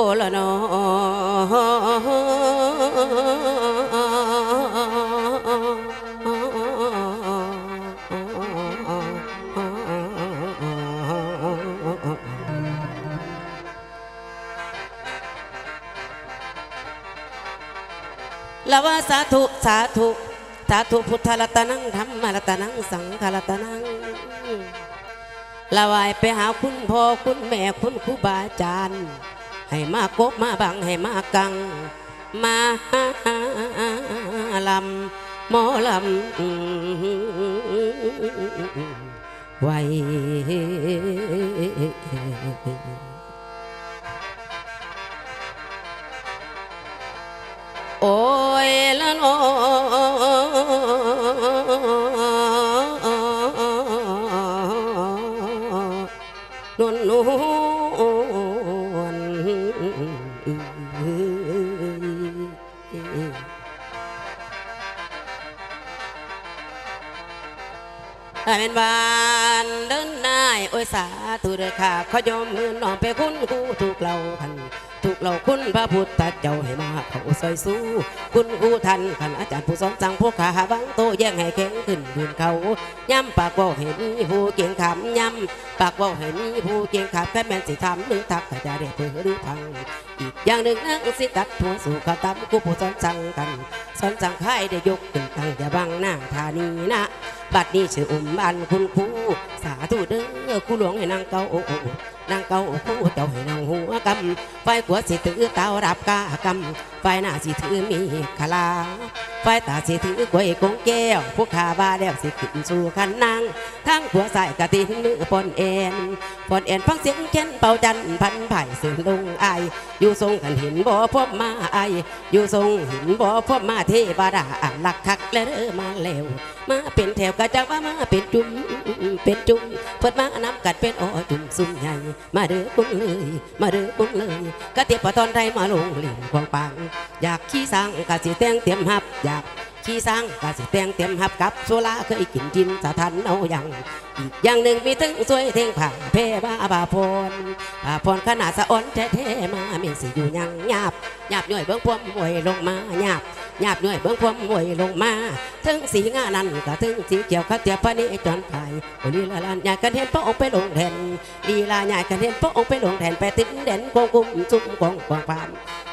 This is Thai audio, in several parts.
โอละนอล้วว่าสาธุ สาธุ สาธุพุทธรัตนังธรรมรัตนังสังฆรัตนังละวายไปหาคุณพ่อคุณแม่คุณครูบาอาจารย์ ให้มากบมาบังให้มากัง มาลำหมอลำไว้โอ้ยละโนน ให้เป็นบานเดินได้โอ้ยสาธุเด้อค่ะขอยอมมือน้องไปคุณครูถูกเราพันถูกเราคุณพระพุทธเจ้าให้มาเขาซอยสู้ คุณครูทันขันอาจารย์ผู้สอนสั่งพวกขาบังโตแย่งให้แข็งขึ้นยืนเขาย้ำปากบอกเห็นผู้เก่งขำย้ำปากบอกเห็นผู้เก่งขำแค่แม่นสิทำหรือทักก็จะได้เพื่อหรือพังอีกอย่างหนึ่งนักสิตัดหัวสู่ขาตำกูผู้สอนสั่งกันสอนสั่งให้ได้ยกขึ้นตั้งอย่าบังหน้าธานีนะ บัดนี้ชื่ออุ้มบันคุณครูสาธุเด้อครูหลวงให้นางเก่าโอ้นางเก่าครูเจ้าให้นางหัวกำไฟขวาสิถือเตารับกากำไฟหน้าสิถือมีคลาไฟตาสิถือกวยกงแก้วผู้ขาบาแล้วสิขึ้นสู่คันนางทั้งหัวใส่กะตินมือปนเอ็นปนเอ็นฟังเสียงเช่นเป่าจันพันไผ่เสือลงไออยู่ทรงกันหินบ่พบมาไออยู่ทรงหินบ่พบมาเทวดาลักคักและเด้อมาแล้วมาเป็นแถวกะจังว่ามาเป็นจุ่มเป็นจุ่มเพิ่นมานับกัดเป็นอ้อจุ่มซุ่มใหญ่ มาเด้อปุ้นเลย มาเด้อปุ้นเลยกะเตียบปะตอนไทยมาลงเหลี่ยมควงปัง อยากขี้สร้างกะสิแตงเตรียมหับ อยากขี้สร้างกะสิแตงเตรียมหับกับโซลาเคยกินจินสะทันเอาอย่างอีกอย่างหนึ่งมีถึงสวยเท่งผ่าเพ่บ้าบาพรบาพรขนาดสะอ่อนแท้ๆมาเมียนสิอยู่ยังหยาบหยาบหน่วยเบื้องพวมหวยลงมาหยาบ หยาบหน่วยเบื้องพวมหวยลงมาถึงสีงานั้นก็ถึงสีเขียวข้าเตียพระนิจรไผ่โอลีลาลานใหญ่กันเห็นพระองค์ไปลงแทนลีลาใหญ่กันเห็นพระองค์ไปลงแทนไปติดเด่นกงกุมซุ่มกองกองพาม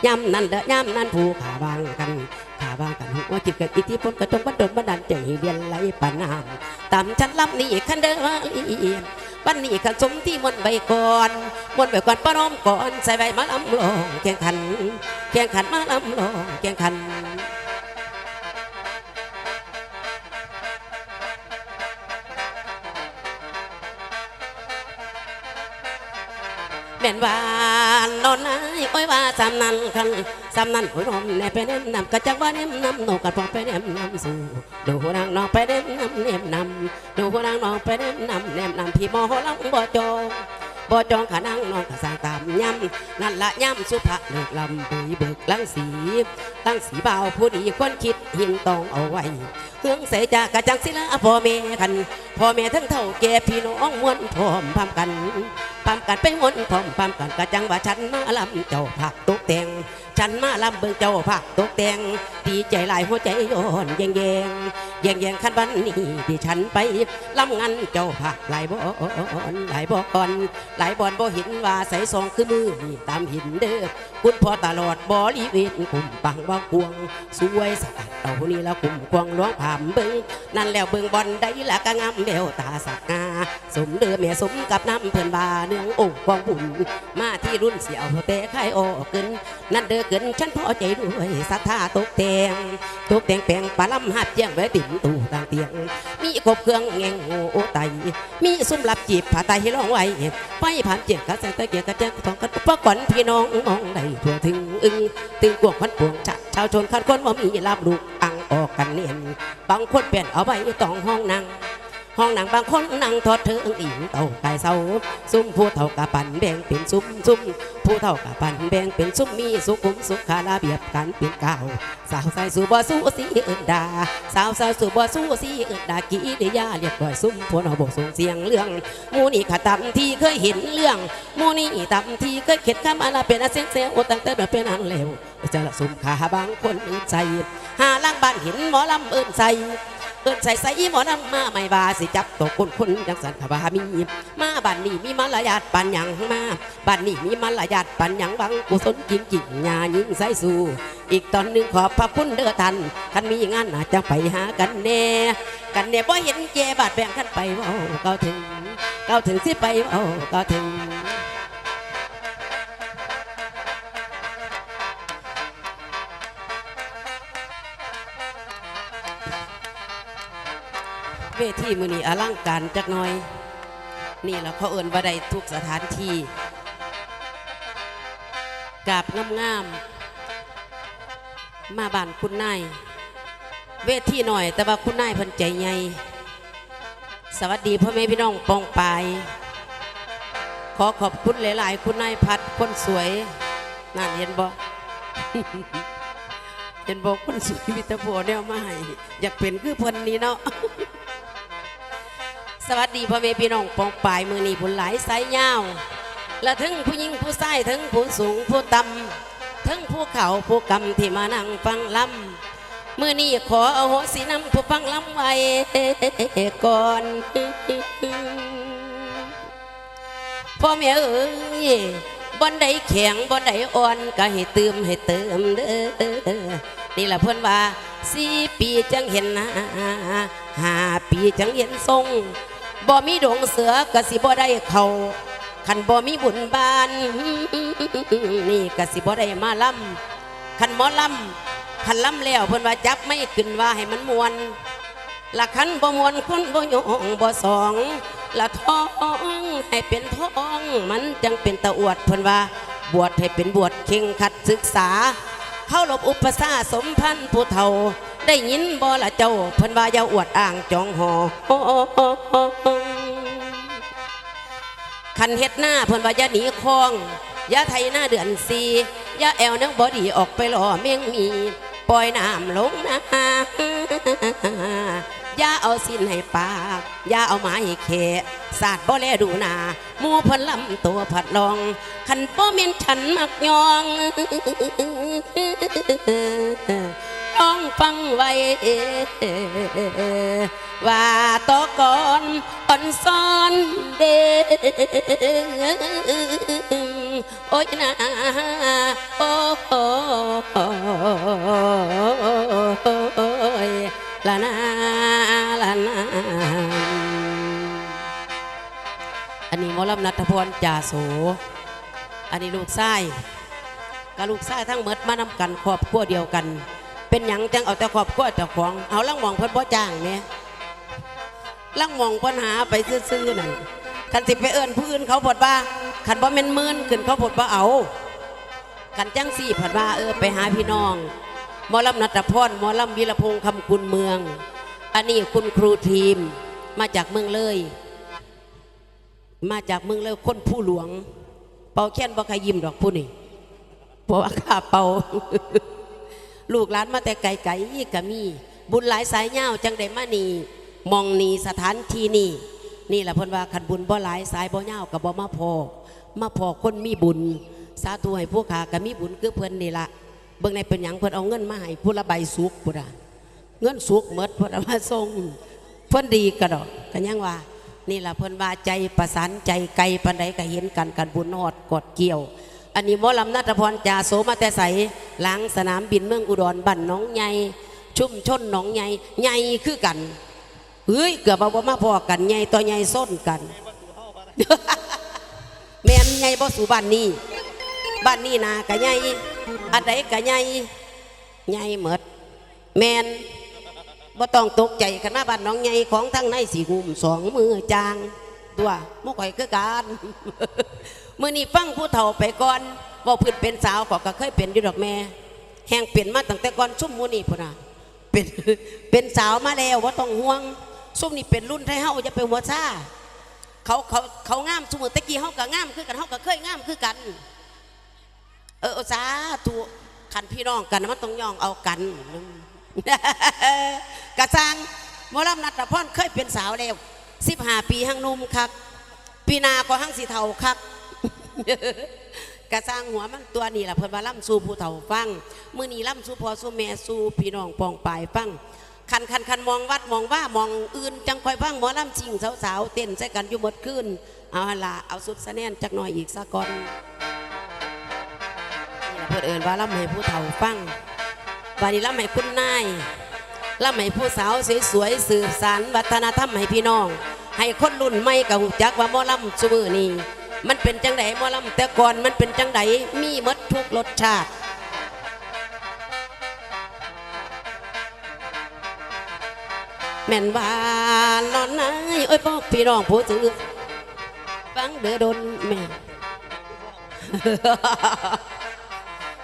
ย่ำนั่นเด้อย่ำนั่นผู้ขาบางกันขาบางกันหัวจิตกับอิทธิพลกระจงบันดลบันดาลใจเรียนไหลปานน้ำตามชั้นลำนี้คันเด้อลี วันนี้ขันสมที่มนใบก่อนมนใบก่อนป้าน้อมก่อนใส่ใบมาลำลองแข่งขัน แข่งขันมาลำลองแข่งขัน เป็นวานนอนนายโอ้ยว่าสำนันคันสำนันโอ้ยนมแนบไปเน้มนำกะจักว่าเน้มนำนกกระพอไปเน้มนำสู่ดูหัวนางนองไปเน้มนำเน้มนำดูหัวนางนองไปเน้มนำเน้มนำพี่หมอลังบ่จอง บ่จองขานั่งนอนกะสร้างตามย่ำนั่นละย่ำสุภาเลิกลำปุยเบิกลังสีลังสีเบาผู้ดีคนคิดหินตองเอาไว้เฮืองเสยจากกะจังศิลาพ่อแม่กันพ่อแม่ทั้งเท่าแก่พี่น้องมวนพร้อมพามกันพามกันไปมวนพร้อมพามกันกะจังว่าฉันมาลำเจ้าผักตกแต่ง ฉันมาลำเบิงเจ้าผักตกแต่งดีใจหลายหัวใจย้อนแยงแยงแยงแยงขันวันนี้ที่ฉันไปลำงานเจ้าผักหลายบอนหลายบอนหลายบอนบ่หินว่าใส่ซองคือมือนี่ตามหินเด้อคุณพ่อตลอดบริเวณกลุ่มปังว่าพวงสวยสะอาด เอานี่ละกลุ่มควงหลวงผามเบิงนั่นแล้วเบิงบอลได้ละก็งามเบวตาสักงาสมเดือแม่สมกับน้ำเพื่อนบาเนืององค์ควงบุญมาที่รุ่นเสียวแต่ไข่ออกเกินนั่นเด้อเกินฉันพอใจด้วยศรัทธาตกแต่งตกแต่งแปลงปลาลำหัดเจียงไว้ติ่มตู่ต่างเตียง มีกบเครื่องแงงโอไตมีซุ้มลับจีบผ้าไตให้ร้องไว้ไฟผ่านเจียงกระแสตะเกียงกระแจงทองกันปะก่อนพี่น้องมองได้ทั่วถึงอึงตึงกวงพันปวงชะชาวชนคันคนว่ามีลาบลูก ออกกันเนียนบางคนเปลี่ยนเอาไว้ต้องห้องนั่ง ห้องหนังบางคนนั่งทอดเถิงอิงเต่าไก่เศร้าซุ้มผู้เท่ากะปันแบ่งเป็นซุ้มซุ้มผู้เท่ากะปันแบ่งเป็นซุ้มมีสุขุมสุขาระเบียบกันเป็นเก่าสาวใส่สู่บ่สู้สีเอินดาสาวใสาวสู่บ่สู้สีเอินดากีเดียาเรียกก่อยซุ้มพวเอาบกส่งเสียงเรื่องมูนี่ขาตำที่เคยเห็นเรื่องมูนี่ตำที่เคยเข็ดข้ามอาลาเป็นอาเซนเซลโอตั้งแต่แบบเป็นอันเลวจะละสุ่มขาบางคนใจหาล่างบ้านหินหมอลำเอินใส่ เอินใส่ใส่หมอนำมาไม่บาสิจับตกคนคนจังสันขบามีมาบ้านนี้มีมารยาทปันยังมาบ้านนี้มีมารยาทปันยังบังกุศลกินจิงญายิงใส่สู่อีกตอนหนึ่งขอบพระคุณเด้อท่านคันมีงานอาจจะไปหากันแน่กันแน่บ่เห็นเจบาดแบ่งกันไปเว่าเก้าถึงเก้าถึงสิไปเว่าเก้าถึง เวทีมือนี้อลังการจักหน่อย นี่แหละเขาเอินว่าได้ทุกสถานที่กาบงามๆมาบ้านคุณนายเวทีหน่อย แต่ว่าคุณนายพันใจใหญ่สวัสดีพ่อแม่พี่น้องปองปาย ขอขอบคุณหลาย ๆ คุณนายพัดคนสวยนั่นเห็นบ่เห็นบอกคนสวยวิตาโบแนวมาให้อยากเป็นคือพนนี่เนาะ สวัสดีพ่อแม่พี่น้องปองปายมือนีผุนหลายสายยาวและถึงผู้หญิงผู้ชายถึงผู้สูงผู้ต่ำถึงผู้เขาผู้กำที่มานั่งฟังลำมือนี้ขอเอาโหสินำผู้ฟังลำไว้ก่อนพ่อแม่เอ้ยบอนใดแข็งบอนใดอ่อนก็ให้เติมให้เติมเด้อนี่แหละเพื่อนว่าสี่ปีจังเห็นหน้าห้าปีจังเห็นทรง บ่มีดวงเสือก็สิบ่ได้เขาคันบ่มีบุญบานนี่ก็สิบ่ได้มาล่ำคันหมอล่ำคันล่ำแล้วเพิ่นว่าจับไม่ขึ้นว่าให้มันมวนละคันบ่มวนคนบ่ยองบ่สองละท้องให้เป็นท้องมันจังเป็นตะอวดเพิ่นว่าบวชให้เป็นบวชเข่งขัดศึกษา เข้าหลบอุปสาสมพันธ์ผู้เฒ่า ได้ยินบ่ละเจ้าเพิ่นว่าอย่าอวดอ้างจองหอคันเฮ็ดหน้าเพิ่นว่าอย่าหนีคลองอย่าไทยหน้าเดือนสีอย่าแอวนังบอดีออกไปหล่อเมียงมีปล่อยน้ำลงนาอย่าเอาสิ้นให้ปากอย่าเอาไม้เขะสาดบ่แลดูหนาหมูเพันลำตัวผัดลองคันบ่เม่นฉันมักยอง ลองฟังไว้ว่าตอก่อนอ่อนซ้อนเดโอ้ยนะโอ้ยละนาละนาอันนี้มอลำนัทพรจ่าโสอันนี้ลูกไส้กับลูกไส้ทั้งหมดมานำกันครอบครัวเดียวกัน เป็นหยังจังเอาแต่ครอบครัวเจ้าของ เอาลังมองเพิ่นบ่จ้างเนี่ยลังมองปัญหาไปซื่อๆนั่นคันสิไปเอิ้นผู้อื่นเขาบดว่าคันบ่แม่นมื่นขึ้นเขาบดว่าเอากันจังสี่ผัดว่าเออไปหาพี่น้องมอลำนัตพรมอลำวีรพงษ์คำคุณเมือง อันนี้คุณครูทีมมาจากเมืองเลย มาจากเมืองเลยคนผู้หลวง เป่าแค้นบ่ใครยิ้มดอกผู้นี่เพราะว่าข้าเป่า ลูกหลานมาแต่ไกลไกลๆก็มี บุญหลายสายเงาจังได้มานีมองนีสถานที่นี่ นี่แหละเพิ่นว่าขันบุญบ่หลายสายบ่เงากับบ่มาพอมาพอคนมีบุญ สาธุให้พวกขาก็มีบุญคือเพิ่อนนี่ละเบิ่งในเป็นหยังเพิ่อนเอาเงินมาให้ผู้ละใบสุกพุ่นน่ะเงินสุกหมดเพิ่อามาส่งเพิ่อนดีกระดอกกันยังว่า นี่แหละเพิ่อนว่าใจประสานใจไกลปันใดก็เห็นกันกันบุญฮอดกอดเกี่ยว อันนี้หมอลำนัทพรจ่าโสมาแต่ใส หลังสนามบินเมืองอุดรบ้านน้องใหญ่ชุ่มชนหนองใหญ่ใหญ่คือกันเฮ้ยเกือบเอาบ่มาพอกันใหญ่ต่อใหญ่ส้นกัน แม่นใหญ่บ่สู่บ้านนี้บ้านนี้นากะใหญ่อันใดกะใหญ่ใหญ่หมดแม่นบ่ต้องตกใจกันมาบ้านน้องใหญ่ของทั้งในสี่กุมสองมือจาง ตัวมุกข่อยคือการ มื่อนี้ฟังผู้เฒ่าไปก่อน ว่าเพื้นเป็นสาวก็ก็เคยเป็นอยู่ดอกแม่ แห่งเปลี่ยนมาตั้งแต่ก่อนชุ่มมูนี่พุ่นน่ะเป็นเป็นสาวมาแล้วว่าต้องห่วงซุ่มนี่เป็นรุ่นไทยเฮาจะไปหัวซ่าเขาเขาเขางามสมุตะกี้เฮาก็งามคือกันเฮาก็เคยงามคือกัน เออเอาสาธุคันพี่น้องกันมันต้องย่องเอากันกระซังมอลำนัทพรเคยเป็นสาวแล้วสิบห้าปีหั่งนุ่มคัก ปีนาก็หั่งสีเทาคัก กระซังหัวมันตัวนี้แหละเพิ่นว่าล่ำสู่ผู้เฒ่าฟังมือนี้ล่ำสู่พ่อสู่แม่สู่พี่น้องปองปลายฟังคันคันคันมองวัดมองว่ามองอื่นจังคอยฟังหมอลำจริงสาวๆเต้นใส่กันอยู่หมดคืนเอาละเอาสุดสะแนนจักหน่อยอีกสักก่อนนี่ล่ะเพิ่นเอิ้นว่าล่ำให้ผู้เฒ่าฟังบานี้ล่ำให้คุณนายล่ำให้ผู้สาวสวยๆสืบสานวัฒนธรรมให้พี่น้อง ให้คนรุ่นใหม่กับหูจักว่าหมอลำซุมือนี้ มันเป็นจังไดมอลำแต่ก่อนมันเป็นจังไดมีมดทุกรสชาติแม่นว่านอนนายโอ้ยบอกพี่น้องผู้ถือฟังเดือดนแม่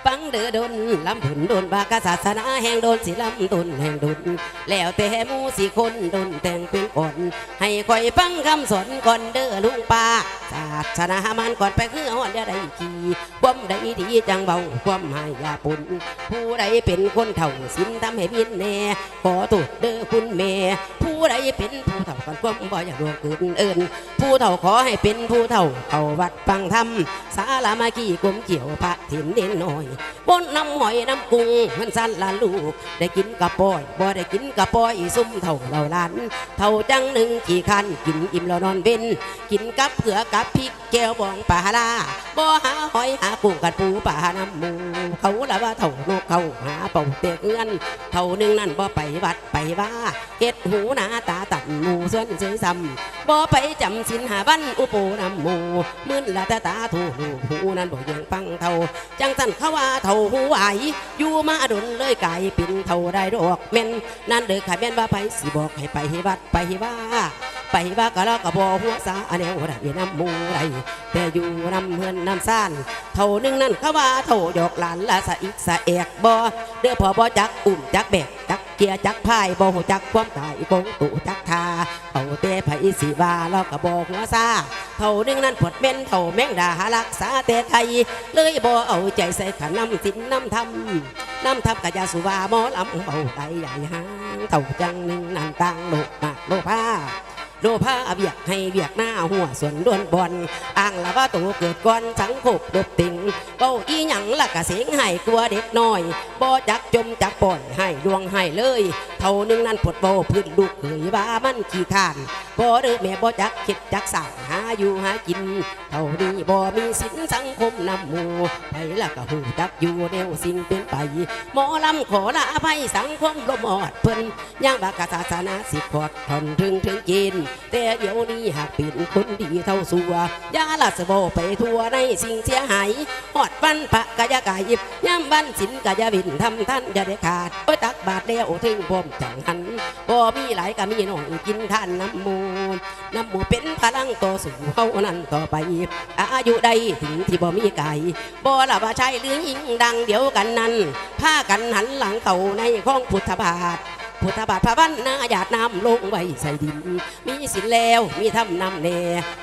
ฟังเดือดนลำบุญโดนบากศาสนาแห่งดนสิลำดุนแห่งดุนแล้วแต่มูสิคนดนแต่งเป็นก่อนให้คอยฟังคำสอนก่อนเด้อลุงป้าศาสนามันก่อนไปคือหอนเดียวใดกี่ความใดดีจังเบาความหายาปุ่นผู้ใดเป็นคนเฒ่าสินทำให้บินแน่ขอตุดเด้อคุณแม่ผู้ใดเป็นผู้เฒ่ากันความบ่อยากดวงเกินเอินผู้เฒ่าขอให้เป็นผู้เฒ่าเขาวัดฟังธรรมสาลามากี้กลมเกี่ยวพระถิ่นเด่นหน่อยบนน้ำหอยน้ำกุ้งมันสั้นละลูก ได้กินกระปอยบ่ได้กินกระปอยซุ่มเฒ่าเราล้านเฒ่าจังหนึ่งขี่คันกินอิ่มแล้วนอนเว้นกินกับเผือกกับพริกแก้วบองปลาลาบ่หาหอยหากุ้งกัดปูปลาน้ำหมูเขาละว่าเฒ่านกเขาหาเป่าเตะเอื้อนเท่านึงนั่นบ่ไปวัดไปว่าเฮ็ดหูหนาตาตันหมูส่วนเสยซ้ำบ่ไปจำสินหาวันอุโปน้ำหมูมื่นละตาตาถูหูหูนั้นบ่ยังฟังเท่าจังสันเขาว่าเท่าหูไหวอยู่มาดนเลยกลายเป็นเท่าได้ดอกเม่นนั่นเด้อขาแม่นว่าไปสิบอกให้ไปให้วัดไปให้ว่าไปว่าก็แล้วก็บ่หัวสาอันแนวไรน้ำมูไรแต่อยู่น้ำเฮือนน้ำซ่านเท่านึงนั่นเขาว่าเท่าหยอกหลานละสะอิกสะเอกบ่เด้อพอบอจักอุ่มจักแบกจัก กียร์จักพายบ่หูจักความตายบงตุจักทาเอาเตะไผสีวาแล้วก็บ่หัวซาเท่านึงนั่นผดเม่นเท่าแมงดาหารักษาเตะไทยเลยบ่เอาใจใส่ขันน้ำสินน้ำทำน้ำทับกะยาสุวาหมอลำเอาไตใหญ่หางเท่าจังหนึ่งนั่นต่างโลกมากโลภา โลภาเบียกให้เบียกหน้าหัวส่วนด้วนบอลอ้างละว่าตัวเกิดก่อนสังคบดบติงเบ้าอีหยังละกะเสียงให้กลัวเด็กน้อยบ่จักจมจักปล่อยให้ดวงให้เลย เท่านึงนั่นปวดโบพื้นลูกเขยว่ามันขี้ขานบ่เด้อแม่บ่จักคิดจักสั่งหาอยู่หากิน เท่านี้บ่มีสินสังคมนำหมู่ไปละก็หูจักอยู่แนวสิ่งเป็นไปหมอลำขอละอภัยสังคมลมอดเพิ่นย่างบากาศาสนาสิพอดทนถึงถึงกินแต่เดี๋ยวนี้หากเป็นคนดีเท่าสัวยาลาสโบไปทั่วในสิ่งเสียหายหอดวันพระกายกายย่ำวันสินกายวินทำท่านอย่าได้ขาดโอ้ยตักบาทแล้วถึงพรมจังหันบ่มีหลายก็มีน้องกินท่านน้ำมูน้ำมูเป็นพลังต่อสู้เฮานั้นต่อไปอายุใดถึงที่บ่มีไก่บ่ละว่าชายหรือหญิงดังเดียวกันนั้นพากันหันหลังเข้าในข้องพุทธบาท พุทธบาทพระวันนาหยาดน้ำลงไว้ใส่ดิน มีสินแล้วมีทำนำแน่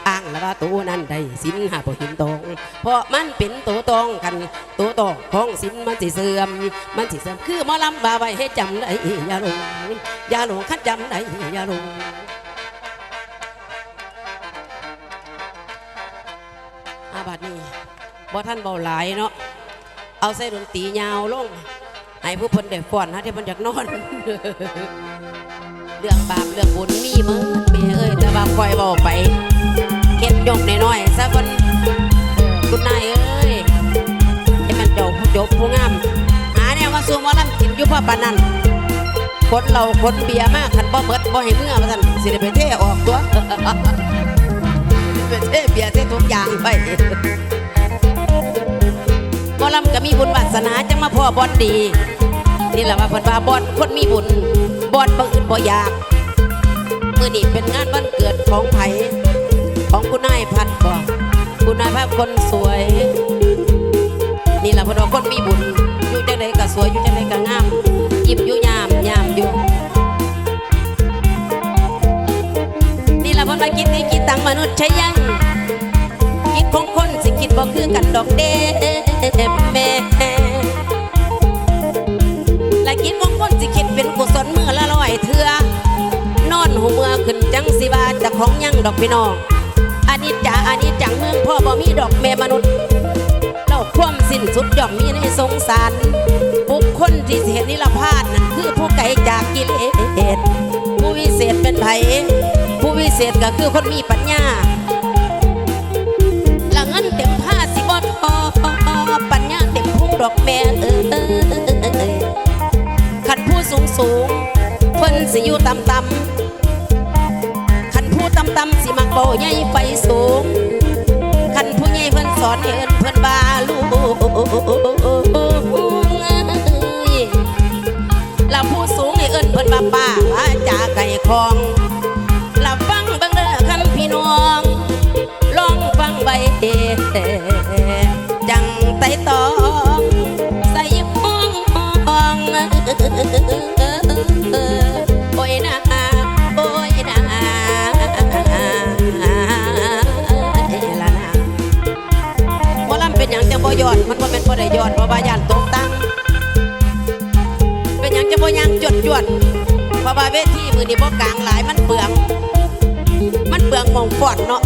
อ้างละว่าตัวนั้นได้สินหาบ่หินตองเพราะมันเป็นตัวตองกันตัวตองของสินมันสิเสื่อม มันสิเสื่อมคือมอลำบาไว้ให้จำได้อย่าลงอย่าลงคัดจำได้อย่าลงอาบัดนี้บ่ท่านเบาหลายเนาะเอาใส่ดนตรียาวลง ให้ผู้เพิ่นได้ฟ้อนฮะที่เพิ่นอยากนอน เรื่องบาปเรื่องบุญมีมื่อเมียเอ้ยแต่บาคอยเบาไปเก็บยกน้อยๆซะคนคุณนายเอ้ยให้มันจบผู้จบผู้งามหาแนวมาสู่หมอลำกินอยู่พ่อปานนั้นคนเราคนเบียมากคันบ่เบิดบ่ให้เมื่อมาสั่นสิได้ไปเท่ออกตัวไปเท่เบียเททุกอย่างไป อลำก็มีบุญวาสนาจังมาพ่อบอดดี นี่แหละว่าพันว่าบอดคนมีบุญบอดบ่อื่นบ่อยากมือนี้เป็นงานวันเกิดของไผ่ของคุณนายพัดบ่คุณนายพัดคนสวย นี่แหละพิ่นว่าคนมีบุญอยู่จังไดก็สวยอยู่จังไดก็งาม อยังดอกพี่น้องอันนี้จ่าอันนี้จังเมืองพ่อบ่มีดอกแม่มนุษย์เราความสิ้นสุดย่อมมีในสงสาร บุคคลที่เห็นนิรพานนั่นคือผู้ไกลจากกิเลสผู้วิเศษเป็นไผผู้วิเศษก็คือคนมีปัญญาละเงินเต็มผ้าสิบอทอปัญญาเต็มพุ่งดอกแม่เออขันผู้สูงสูงเพิ่นสิอยู่ต่ำต่ำ ต่ำสิมักเบาใหญ่ไฟสูงคันผู้ใหญ่เพิ่นสอนเอิ้นเพิ่นบาลูกเราผู้สูงเอิ้นเพิ่นบาป้าว่าจาไก่คองหลับฟังเบิ่งเด้อคำพี่น้อง เป็นอย่างจะบ่ยอดมันว่าเป็นบ่ได้ยอดเพราะว่าย่านตกตั้งเป็นอย่างจะบ่ยางจดจวดเพราะว่าเวทีมือนี่บ่กลางหลายมันเปลือง มันเปลืองมองฟอดเนาะ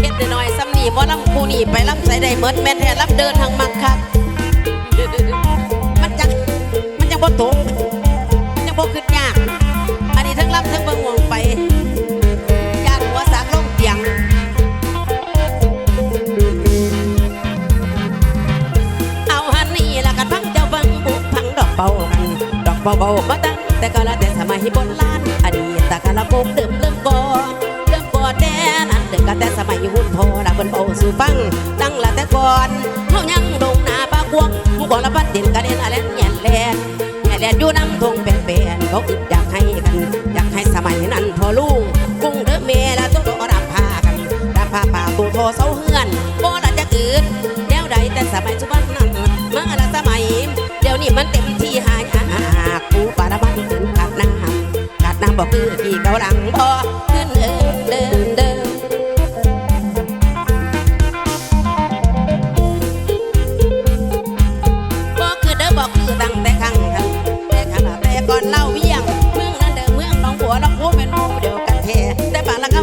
เฮ็ดน้อยๆซ้ำนี่บ่ลำคูนี่ไปลำใส่ได้เมิดแม่นแท้ลำเดินทางมักคักมันจังมันจังบ่ตกมันจังบ่ขึ้นยาก อันนี้ทั้งลำทั้งเบิ่งหมอง เบาเบามาตั้งแต่กาลแต่สมัยบนล้านอดีตกาลโกกเติมเริ่มก่อเริ่มก่อแดนอันเดิมกาแต่สมัยหุ่นพอละเป็นเบาสู่ฟังตั้งละแต่ก่อนเฮายังลงหน้าปากวงผู้บ่ละบัดเด่นกระเด็นอะไรแย่นแลนแย่แลนอยู่น้ำทงเป็นเป็นเขาอึดอยากให้กัน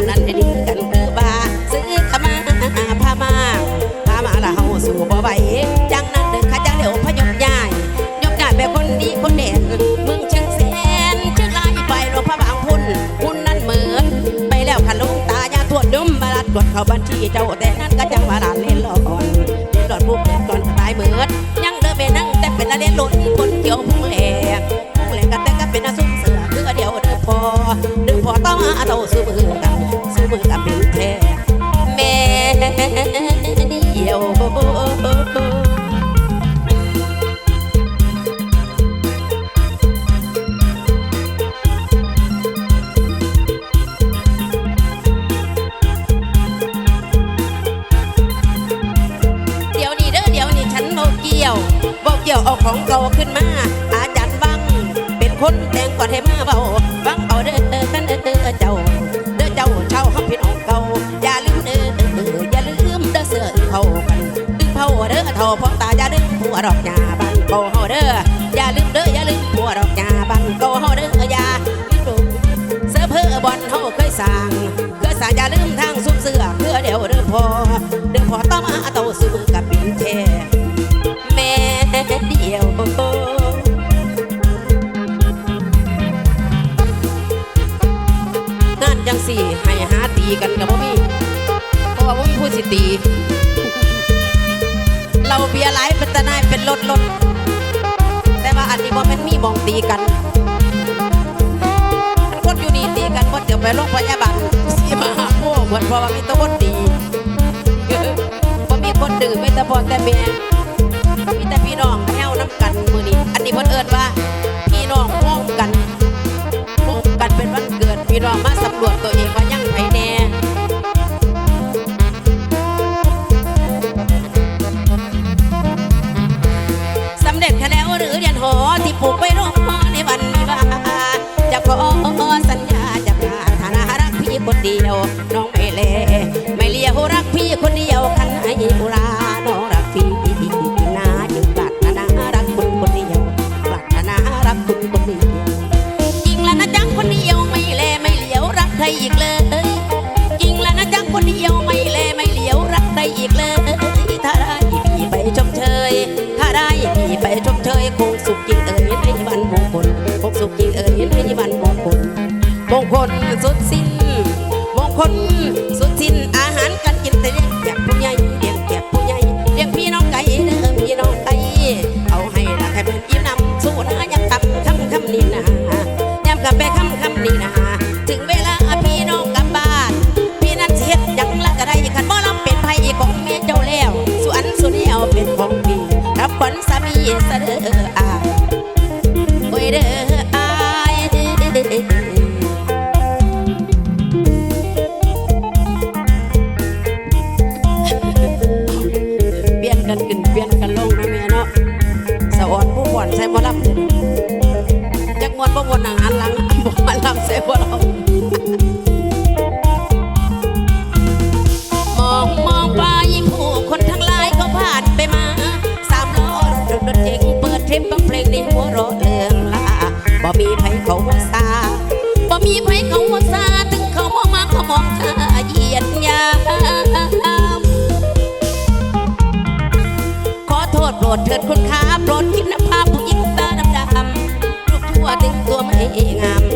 นั้นให้ดีกันคือบาซื้อขมาพามาพามาละเฮาสู่บ่ไหวจังนั้นเด้อข้าจังเดี๋ยวพยพย้ายยกย้ายแบบคนดีคนเด่นมึงเชิงแสนเชิงลายไปหลวงพระบางพุ่นพุ่นนั้นเหมือน ไปแล้วขันลงตายาทวดดมมาลัดกดเข้าบัญชีเจ้าแต่นั้นก็จังว่าลานเล่นหลอนเล่นหลอดผู้เกิดก่อนตายเหมือนยังเดินไปนั่งแต่เป็นละเล่นหล่นคน ของเก่าขึ้นมา อาจารย์วัง เป็นคนแต่งก่อนให้มาเบาวังเอาเด้อกันเด้อเด้อเจ้า เด้อเจ้าเช่าเขาพี่น้องเก่าอย่าลืมเด้ออย่าลืมเด้อเสือเผากันอึ้งเผาเด้อเท่าพ่อตาอย่าลืมผัวดอกหญ้าบ้านเก่าเฮาเด้ออย่าลืมเด้ออย่าลืมผัวดอกหญ้าบ้านเก่าเฮาเด้ออย่าลืมเสื้อเพื่อบอลเฮาเคยสร้างเคยสร้างอย่าลืมทางซุปเสื้อเพื่อเดี๋ยวเดินพอเดินพอต้องมาเต่าซื้ สิตี เราเบียร์หลายเป็นตะนายเป็นรถรถแต่ว่าอันนี้บ่แม่นมีมองตีกันคนอยู่นี่ตีกันคนเดี๋ยวไปโรงพยาบาลสีมาหาพวกเหมือนเพราะว่ามีแตะคนดีบ่มีคนดื้อมีแต่พอแต่แม่มีแต่พี่น้องแถวน้ำกันมือนี้อันนี้เพิ่นเอิ้นว่าพี่น้องร่วมกันร่วมกันเป็นวันเกิดพี่น้องมาสำรวจตัวเองว่ายัง อ สุดสิ้นมงคล เป็นปบังเพลงในหัวเรอเรืองลาบ่มีไผเขาหัวซาบ่มีไผเขาหัวซาถึงเขามองมาเขามองเธอเหยียดยามขอโทษโปรดเถิดคุณค้าโปรดคิดนภาพผู้หญิงตาดำดำๆรูกชั่วถึงตัวไม่งาม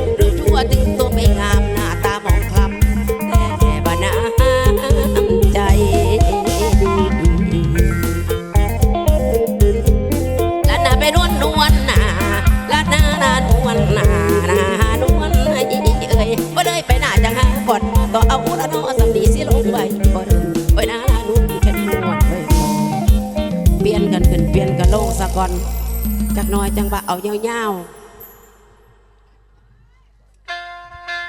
ยไปหน้าจังหาก่อนก็เอาละนอสำนีสิลงไว้บ่เด้อไว้นานุ่นแค่นวลไว้ก่อนเปลี่ยนกันขึ้นเปลี่ยนกันลงซะก่อนจักน้อยจังบะเอายาวๆ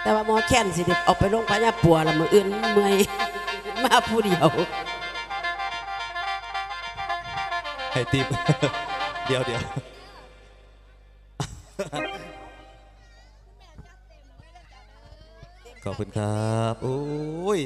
แต่ว่าหมอแค้นสิเด็ออกไปโรงพยาปัวละมืออื่นเมื่อยมาผู้เดียวให้ติปเดี๋ยวเดี๋ยว ขอบคุณครับโอ้ย